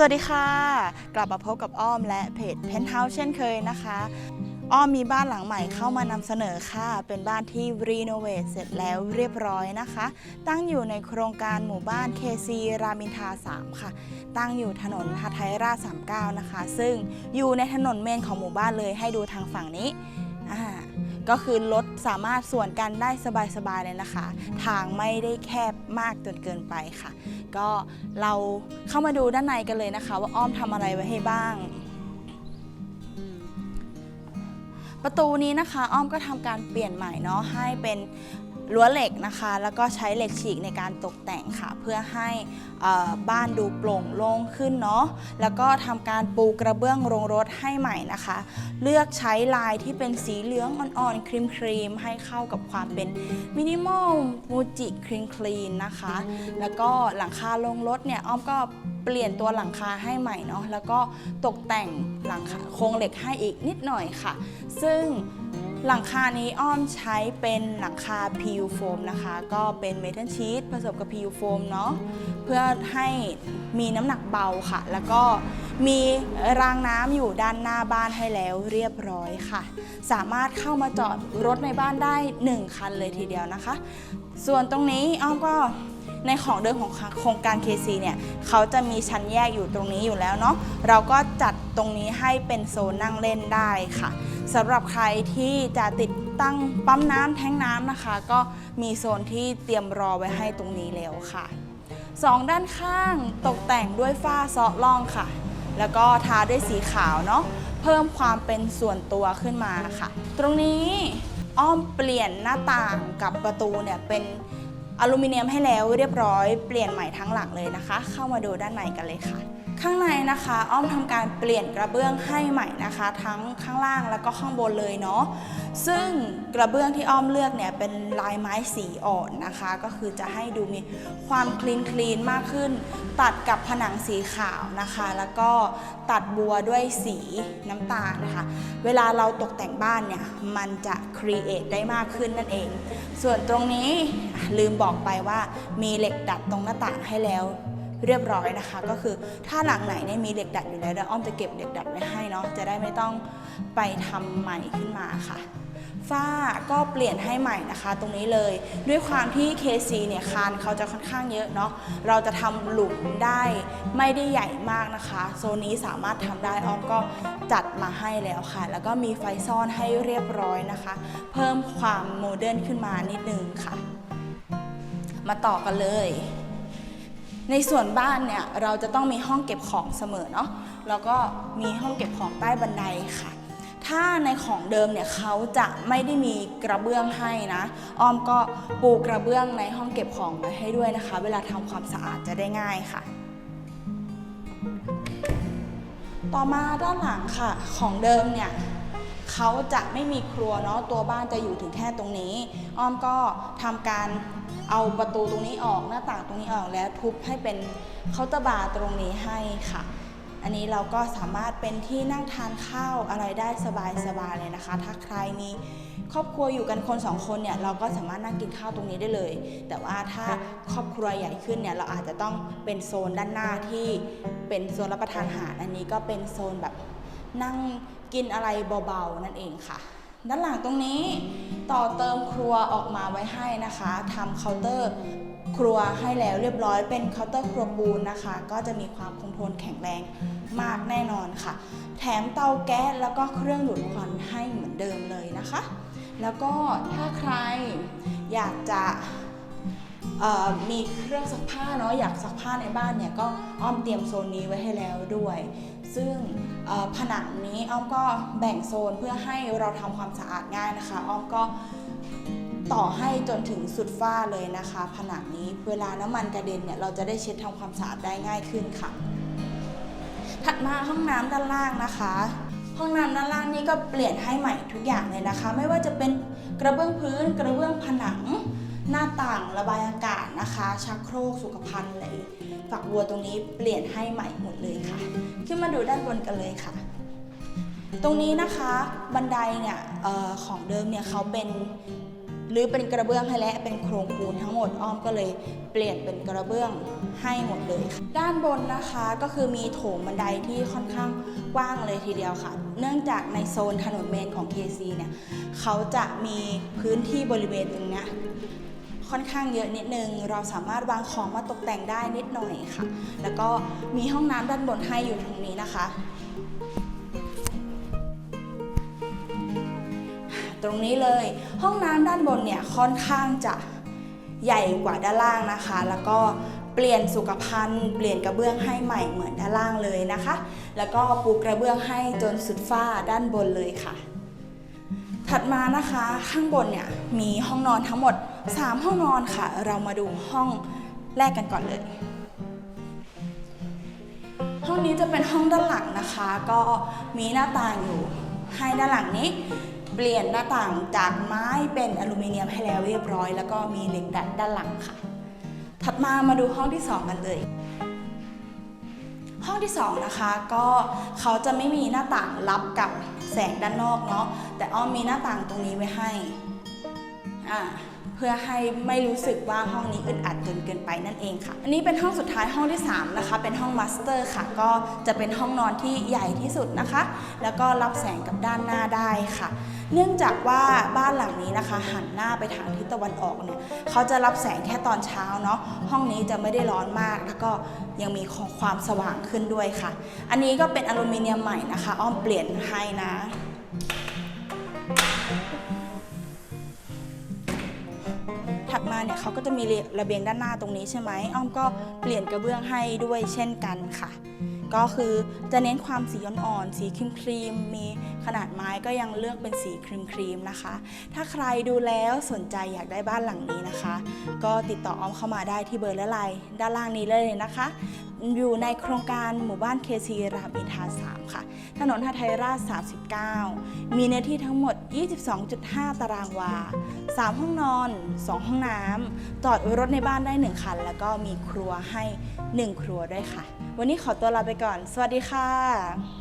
สวัสดีค่ะ กลับมาพบกับอ้อมและเพจเพนท์เฮาส์เช่นเคยนะคะ อ้อมมีบ้านหลังใหม่เข้ามานำเสนอค่ะ เป็นบ้านที่รีโนเวทเสร็จแล้วเรียบร้อยนะคะ ตั้งอยู่ในโครงการหมู่บ้าน KC รามินทา 3 ค่ะ ตั้งอยู่ถนนหทัยราช39 นะคะ ซึ่งอยู่ในถนนเมนของหมู่บ้านเลยให้ดูทางฝั่งนี้ ก็คือรถสามารถส่วนกันได้สบายๆเลยนะคะ ทางไม่ได้แคบมากจนเกินไปค่ะ ก็เราเข้ามาดูด้านในกันเลยนะคะ ว่าอ้อมทำอะไรไว้ให้บ้าง ประตูนี้นะคะ อ้อมก็ทำการเปลี่ยนใหม่เนาะให้เป็น รั้วเหล็กนะคะ แล้วก็ใช้เหล็กฉีกในการตกแต่งค่ะ เพื่อให้เอ่อบ้านดูโปร่งโล่งขึ้นเนาะแล้วก็ทำการปูกระเบื้องโรงรถให้ใหม่นะคะ เลือกใช้ลายที่เป็นสีเหลืองอ่อนๆครีมครีมๆให้เข้ากับความเป็นมินิมอลมูจิคลีนคลีนนะคะ แล้วก็หลังคาลงรถเนี่ยอ้อมก็เปลี่ยนตัวหลังคาให้ใหม่เนาะแล้วก็ตกแต่งหลังคาโครงเหล็กให้อีกนิดหน่อยค่ะ ซึ่ง หลังคานี้อ้อมใช้เป็นหลังคา PU foam นะคะ ก็เป็นเมทัลชีตผสมกับ PU foam เนาะเพื่อให้มีน้ำหนักเบาค่ะ แล้วก็มีรางน้ำอยู่ด้านหน้าบ้านให้แล้วเรียบร้อยค่ะ สามารถเข้ามาจอดรถในบ้านได้ 1 คันเลยทีเดียวนะคะ ส่วนตรงนี้อ้อมก็ ในของเดิมของโครงการ KC เนี่ยเขาจะมีชั้นแยกอยู่ตรงนี้อยู่แล้วเนาะเราก็จัดตรงนี้ให้เป็นโซนนั่งเล่นได้ค่ะสำหรับใครที่จะติดตั้งปั๊มน้ำแท้งน้ำนะคะ ก็มีโซนที่เตรียมรอไว้ให้ตรงนี้แล้วค่ะสองด้านข้างตกแต่งด้วยฝ้าเซาะล่องค่ะ แล้วก็ทาด้วยสีขาวเนาะเพิ่มความเป็นส่วนตัวขึ้นมาค่ะ ตรงนี้อ้อมเปลี่ยนหน้าต่างกับประตูเนี่ยเป็น อลูมิเนียมให้แล้วเรียบร้อยเปลี่ยนใหม่ทั้งหลังเลยนะคะ เข้ามาดูด้านในกันเลยค่ะ ข้างในนะคะ อ้อมทำการเปลี่ยนกระเบื้องให้ใหม่นะคะ ทั้งข้างล่างแล้วก็ข้างบนเลยเนาะซึ่งกระเบื้องที่อ้อมเลือกเนี่ยเป็นลายไม้สีอ่อนนะคะ ก็คือจะให้ดูมีความคลีนคลีนมากขึ้น ตัดกับผนังสีขาวนะคะ แล้วก็ตัดบัวด้วยสีน้ำตาลนะคะ เวลาเราตกแต่งบ้านเนี่ยมันจะ ครีเอทได้มากขึ้นนั่นเอง ส่วนตรงนี้ลืมบอกไปว่ามีเหล็กดัดตรงหน้าต่างให้แล้วเรียบร้อยนะคะ ก็คือถ้าหลังไหนเนี่ยมีเหล็กดัดอยู่แล้วเดี๋ยวอ้อมจะเก็บเหล็กดัดไว้ให้เนาะจะได้ไม่ต้องไปทำใหม่ขึ้นมาค่ะ ฝ้าก็เปลี่ยนให้ใหม่นะคะตรงนี้เลย ด้วยความที่ KC เนี่ยคานเขาจะค่อนข้างเยอะเนาะเราจะทำหลุมได้ไม่ได้ใหญ่มากนะคะ โซนนี้สามารถทำได้อ้อมก็จัดมาให้แล้วค่ะ แล้วก็มีไฟซ่อนให้เรียบร้อยนะคะ เพิ่มความโมเดิร์นขึ้นมานิดนึงค่ะ มาต่อกันเลยในส่วนบ้านเนี่ยเราจะต้องมีห้องเก็บของเสมอเนาะแล้วก็มีห้องเก็บของใต้บันไดค่ะ ถ้าในของเดิมเนี่ยเขาจะไม่ได้มีกระเบื้องให้นะอ้อมก็ปูกระเบื้องในห้องเก็บของไว้ให้ด้วยนะคะ เวลาทำความสะอาดจะได้ง่ายค่ะต่อมาด้านหลังค่ะของเดิมเนี่ยเขาจะไม่มีครัวเนาะตัวบ้านจะอยู่ถึงแค่ตรงนี้ อ้อมก็ทำการเอาประตูตรงนี้ออกหน้าต่างตรงนี้ออกแล้วทุบให้เป็นเคาน์เตอร์บาร์ตรงนี้ให้ค่ะ อันนี้เราก็สามารถเป็นที่นั่งทานข้าวอะไรได้สบายๆเลยนะคะ ถ้าใครมีครอบครัวอยู่กันคนสองคนเนี่ยเราก็สามารถนั่งกินข้าวตรงนี้ได้เลย แต่ว่าถ้าครอบครัวใหญ่ขึ้นเนี่ยเราอาจจะต้องเป็นโซนด้านหน้าที่เป็นโซนรับประทานอาหารอันนี้ก็เป็นโซนแบบนั่งกินอะไรเบาๆนั่นเองค่ะ ด้านหลังตรงนี้ต่อเติมครัวออกมาไว้ให้นะคะทำเคาน์เตอร์ ครัวให้แล้วเรียบร้อยเป็นเคาน์เตอร์ครัวปูนนะคะ ก็จะมีความคงทนแข็งแรงมากแน่นอนค่ะ แถมเตาแก๊สแล้วก็เครื่องดูดควันให้เหมือนเดิมเลยนะคะ แล้วก็ถ้าใครอยากจะมีเครื่องซักผ้าเนาะอยากซักผ้าในบ้านเนี่ยก็อ้อมเตรียมโซนนี้ไว้ให้แล้วด้วย ซึ่งผนังนี้อ้อมก็แบ่งโซนเพื่อให้เราทำความสะอาดง่ายนะคะ อ้อมก็ ต่อให้จนถึงสุดฝ้าเลยนะคะ ผนังนี้เวลาน้ำมันกระเด็นเนี่ยเราจะได้เช็ดทำความสะอาดได้ง่ายขึ้นค่ะ ถัดมาห้องน้ำด้านล่างนะคะ ห้องน้ำด้านล่างนี่ก็เปลี่ยนให้ใหม่ทุกอย่างเลยนะคะ ไม่ว่าจะเป็นกระเบื้องพื้น กระเบื้องผนัง หน้าต่างระบายอากาศนะคะชักโครกสุขภัณฑ์อะไรฝักบัวตรงนี้เปลี่ยนให้ใหม่หมดเลยค่ะ ขึ้นมาดูด้านบนกันเลยค่ะตรงนี้นะคะบันไดเนี่ยออของเดิมเนี่ยเขาเป็น หรือเป็นกระเบื้องให้และเป็นโครงปูนทั้งหมดอ้อมก็เลยเปลี่ยนเป็นกระเบื้องให้หมดเลย ด้านบนนะคะก็คือมีโถงบันไดที่ค่อนข้างกว้างเลยทีเดียวค่ะ เนื่องจากในโซนถนนเมนของ KC เนี่ยเขาจะมีพื้นที่บริเวณตรงนี้ค่อนข้างเยอะนิดนึง เราสามารถวางของมาตกแต่งได้นิดหน่อยค่ะ แล้วก็มีห้องน้ำด้านบนให้อยู่ตรงนี้นะคะ รงนี้เลย ห้องน้ำด้านบนเนี่ยค่อนข้างจะใหญ่กว่าด้านล่างนะคะ แล้วก็เปลี่ยนสุขภัณฑ์เปลี่ยนกระเบื้องให้ใหม่เหมือนด้านล่างเลยนะคะ แล้วก็ปูกระเบื้องให้จนสุดฝ้าด้านบนเลยค่ะ ถัดมานะคะข้างบนเนี่ยมีห้องนอนทั้งหมด 3 ห้องนอนค่ะ เรามาดูห้องแรกกันก่อนเลย ห้องนี้จะเป็นห้องด้านหลังนะคะ ก็มีหน้าต่างอยู่ให้ด้านหลังนี้ เปลี่ยนหน้าต่างจากไม้เป็นอลูมิเนียมให้แล้วเรียบร้อย แล้วก็มีเหล็กดัดด้านหลังค่ะ ถัดมามาดูห้องที่ 2 กันเลย ห้องที่สองนะคะก็เขาจะไม่มีหน้าต่างรับกับแสงด้านนอกเนาะแต่อ้อมมีหน้าต่างตรงนี้ไว้ให้อ่า เพื่อให้ไม่รู้สึกว่าห้องนี้อึดอัดจนเกินไปนั่นเองค่ะ อันนี้เป็นห้องสุดท้ายห้องที่สามนะคะ เป็นห้องมาสเตอร์ค่ะ ก็จะเป็นห้องนอนที่ใหญ่ที่สุดนะคะ แล้วก็รับแสงกับด้านหน้าได้ค่ะ เนื่องจากว่าบ้านหลังนี้นะคะ หันหน้าไปทางทิศตะวันออกเนี่ยเขาจะรับแสงแค่ตอนเช้าเนาะห้องนี้จะไม่ได้ร้อนมาก แล้วก็ยังมีความสว่างขึ้นด้วยค่ะ อันนี้ก็เป็นอลูมิเนียมใหม่นะคะ อ้อมเปลี่ยนให้นะ ถัดมาเนี่ยเขาก็จะมีระเบียงด้านหน้าตรงนี้ใช่ไหมอ้อมก็เปลี่ยนกระเบื้องให้ด้วยเช่นกันค่ะ ก็คือจะเน้นความสีอ่อนๆสีครีมครีมๆมี ขนาดไม้ก็ยังเลือกเป็นสีครีมครีมๆนะคะ ถ้าใครดูแล้วสนใจอยากได้บ้านหลังนี้นะคะ ก็ติดต่ออ้อมเข้ามาได้ที่เบอร์และไลน์ด้านล่างนี้เลยนะคะ อยู่ในโครงการหมู่บ้านเคซีรามอินทา3ค่ะ ถนนหทัยราช 39 มีเนื้อที่ทั้งหมด 22.5 ตารางวา 3 ห้องนอน 2 ห้องน้ำจอดรถในบ้านได้ 1 คัน แล้วก็มีครัวให้ 1 ครัวด้วยค่ะ วันนี้ขอตัวลาไปก่อน สวัสดีค่ะ